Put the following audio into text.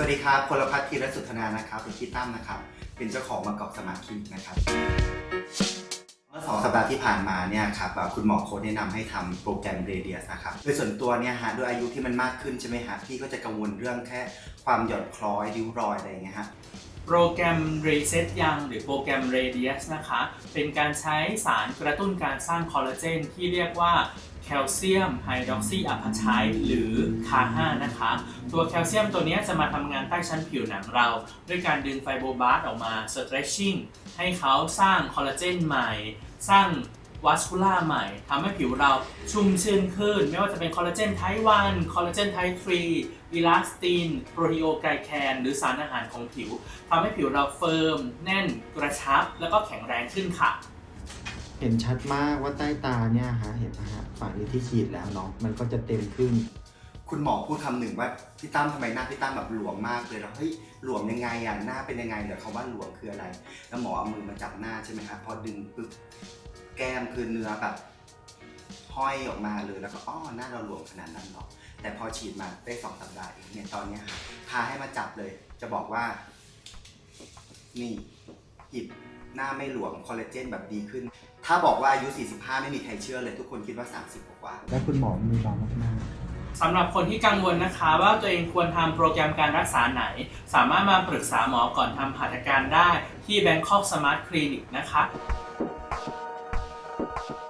สวัสดีครับพลพัฒน์ธีรสุทธนานะครับเป็นพี่ตั้มนะครับ เป็นเจ้าของมากอกสมาธินะครับ เมื่อสองสัปดาห์ที่ผ่านมาเนี่ยครับคุณหมอโค้ดแนะนำให้ทำโปรแกรมเรเดียสนะครับโดยส่วนตัวเนี่ยฮะด้วยอายุที่มันมากขึ้นใช่ไหมฮะพี่ก็จะกังวลเรื่องแค่ความหย่อนคล้อยริ้วรอยอะไรอย่างเงี้ยฮะ โปรแกรม Reset ยังหรือโปรแกรม Radius นะคะ เป็นการใช้สารกระตุ้นการสร้างคอลลาเจนที่เรียกว่าแคลเซียมไฮดรอกซีอะพาไทด์หรือคา5นะคะ ตัวแคลเซียมตัวนี้จะมาทำงานใต้ชั้นผิวหนังเรา ด้วยการดึงไฟโบบาสออกมา stretching ให้เขาสร้างคอลลาเจนใหม่ สร้าง วัสคูล่าใหม่ทำให้ผิวเราชุ่มชื่นขึ้น ไม่ว่าจะเป็นคอลลาเจนไทป์1คอลลาเจนไทป์3อีลาสตินโปรตีโอไกลแคนหรือสารอาหารของผิวทำให้ผิวเราเฟิร์ม แน่นกระชับ แล้วก็แข็งแรงขึ้นค่ะ เห็นชัดมากว่าใต้ตาเนี่ยฮะเห็นนะฮะฝั่งนี้ที่ฉีดแล้วเนาะมันก็จะเต็มขึ้น คุณหมอพูดคำหนึ่งว่าพี่ตั้มทำไมหน้าพี่ตั้มแบบหลวมมากเลยแล้วเฮ้ยหลวมยังไงอะหน้าเป็นยังไงเดี๋ยวคำว่าหลวมคืออะไร แล้วหมอเอามือมาจับหน้าใช่ไหมครับพอดึงปึ๊บ แก้มคือเนื้อแบบห้อยออกมาเลยแล้วก็อ๋อหน้าเราหลวมขนาดนั้นหรอแต่พอฉีดมาได้สองสัปดาห์เองเนี่ยตอนเนี้ยครับพาให้มาจับเลย จะบอกว่า นี่หยิบหน้าไม่หลวมคอลลาเจนแบบดีขึ้น ถ้าบอกว่าอายุ 45 ไม่มีใครเชื่อเลย ทุกคนคิดว่า 30 กว่าๆและคุณหมอมือเบามากสำหรับคนที่กังวลนะคะว่าตัวเองควรทำโปรแกรมการรักษาไหน สามารถมาปรึกษาหมอก่อนทำหัตถการได้ที่ Bangkok Smart Clinic นะคะ Thank you.